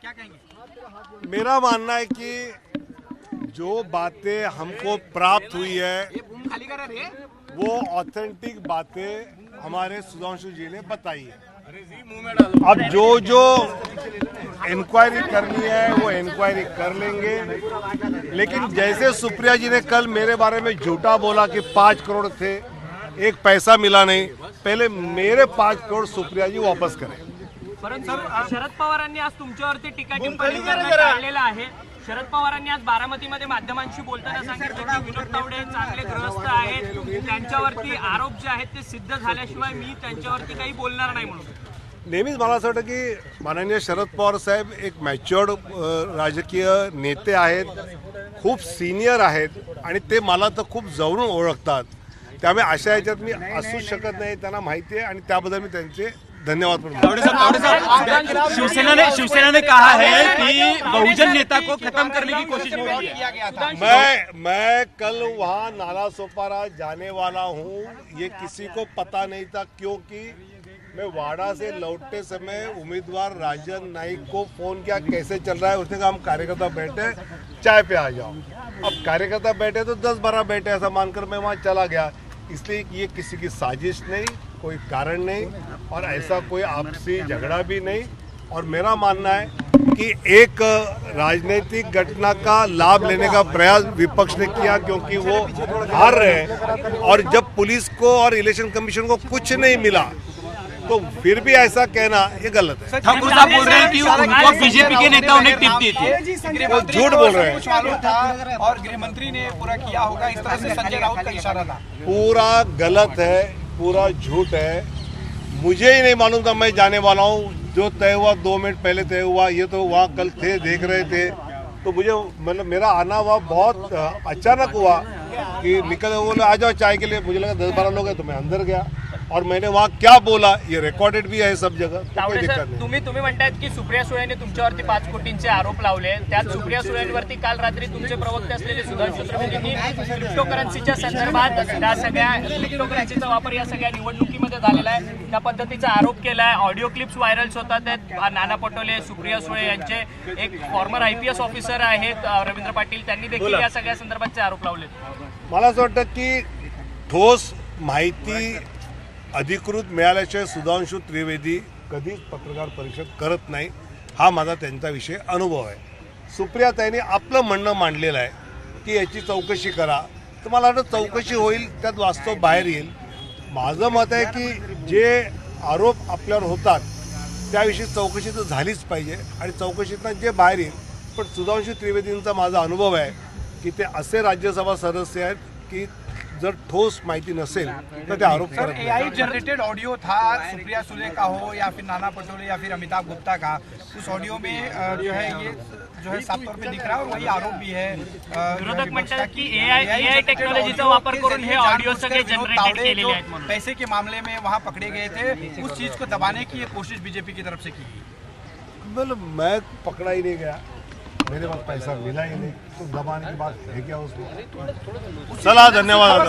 क्या कहेंगे? मेरा मानना है कि जो बातें हमको प्राप्त हुई है वो ऑथेंटिक बातें हमारे सुधांशु जी ने बताई है। अब जो जो इंक्वायरी करनी है वो इंक्वायरी कर लेंगे। लेकिन जैसे सुप्रिया जी ने कल मेरे बारे में झूठा बोला कि पाँच करोड़ थे एक पैसा मिला नहीं। पहले मेरे पाँच करोड़ सुप्रिया जी वापस करें। परंतु शरद पवारांनी आज तुमच्यावरती टीका टिप्पणी आहे. शरद पवारांनी आज बारामतीमध्ये माध्यमांशी बोलताना सांगितलं की विनोद तावडे चांगले ग्रस्त आहेत. त्यांच्यावरती आरोप जे आहेत ते सिद्ध झाल्याशिवाय मी त्यांच्यावरती काही बोलणार नाही म्हणून. नेहमीच मला असं वाटतं की माननीय शरद पवार साहेब एक मॅच्युअर्ड राजकीय नेते आहेत. खूप सिनियर आहेत आणि ते मला तर खूप जवळून ओळखतात. त्यामुळे अशा ह्याच्यात मी असूच शकत नाही. त्यांना माहिती आहे आणि त्याबद्दल मी त्यांचे धन्यवाद शिवसेना ने शिवसेना ने कहा है कि बहुजन नेता को खत्म करने की कोशिश हो रही है किया गया था। मैं मैं कल वहाँ नाला सोपारा जाने वाला हूँ। ये किसी को पता नहीं था क्योंकि मैं वाड़ा से लौटते समय उम्मीदवार राजन नाइक को फ़ोन किया कैसे चल रहा है? उसने कहा हम कार्यकर्ता बैठे चाय पे आ जाओ। अब कार्यकर्ता बैठे तो दस बारह बैठे ऐसा मानकर मैं वहाँ चला गया। इसलिए ये किसी की साजिश नहीं, कोई कारण नहीं और ऐसा कोई आपसी झगड़ा भी नहीं। और मेरा मानना है कि एक राजनीतिक घटना का लाभ लेने का प्रयास विपक्ष ने किया क्योंकि वो हार रहे हैं। और जब पुलिस को और इलेक्शन कमीशन को कुछ नहीं मिला तो फिर भी ऐसा कहना ये गलत है। ठाकुर साहब बोल रहे हैं कि उनको बीजेपी के नेताओं ने टिप दी थी। वो झूठ बोल रहे हैं। कुछ मालूम था और गृह मंत्री ने पूरा किया होगा इस तरह से संजय राउत का इशारा था। पूरा गलत है पूरा झूठ है। मुझे ही नहीं मालूम था मैं जाने वाला हूँ। जो तय हुआ दो मिनट पहले तय हुआ ये तो वहाँ कल थे देख रहे थे। तो मुझे मतलब मेरा आना हुआ बहुत अचानक हुआ कि निकल बोले आ जाओ चाय के लिए। मुझे लगा दस बारह लोग हैं तो मैं अंदर गया। और मैंने वहाँ क्या बोला ये रिकॉर्डेड भी है सब जगह तो तुम्ही तुम्ही म्हणतायत की सुप्रिया सुळेने तुमच्यावरती पाच कोटींचे आरोप लावले त्यात सुप्रिया सुळेंवरती काल रात्री तुमचे प्रवक्ते असलेले सुधांशु त्रिवेदींनी क्रिप्टोकरन्सीच्या संदर्भात त्या सगळ्या क्रिप्टोकरन्सीचा वापर या सगळ्या निवडणुकीमध्ये झालेला आहे. त्या पद्धतीचा आरोप केला आहे ऑडिओ क्लिप्स व्हायरल्स होतात त्यात नाना पटोले सुप्रिया सुळे यांचे एक former I P S officer आहेत रवींद्र पाटील. त्यांनी देखील या सगळ्या संदर्भातचे आरोप लावले मला असं वाटतं की ठोस माहिती अधिकृत मिळाल्याशिवाय सुधांशु त्रिवेदी कधीच पत्रकार परिषद करत नाही. हा माझा त्यांचा विषय अनुभव आहे. सुप्रियाताईने आपलं म्हणणं मांडलेलं आहे की याची चौकशी करा. तर मला वाटतं चौकशी होईल त्यात वास्तव बाहेर येईल. माझं मत आहे की जे आरोप आपल्यावर होतात त्याविषयी चौकशी तर झालीच पाहिजे आणि चौकशीतनं जे बाहेर येईल. पण सुधांशु त्रिवेदींचा माझा अनुभव आहे की ते असे राज्यसभा सदस्य आहेत की जर ठोस माहिती नसेल तर ते आरोप सर करत नाही. एआई जनरेटेड ऑडियो था सुप्रिया सुले का हो या फिर नाना पटोले या फिर अमिताभ गुप्ता का उस ऑडियो में जो है ये जो है साफ़ तौर पे दिख रहा है और वही आरोप भी है विरोधक म्हणतात का टेक्नॉलॉजीचा वापर करून हे ऑडिओ सगळे जनरेटेड केलेले आहेत पैसे के मामले में वहाँ पकड़े गए थे उस चीज़ को दबाने की ये कोशिश बीजेपी की तरफ़ से की मतलब मैं पकड़ा ही नहीं गया। मेरे पास पैसा मिला ही नहीं। तो दबाने की बात है क्या उसमें? चला धन्यवाद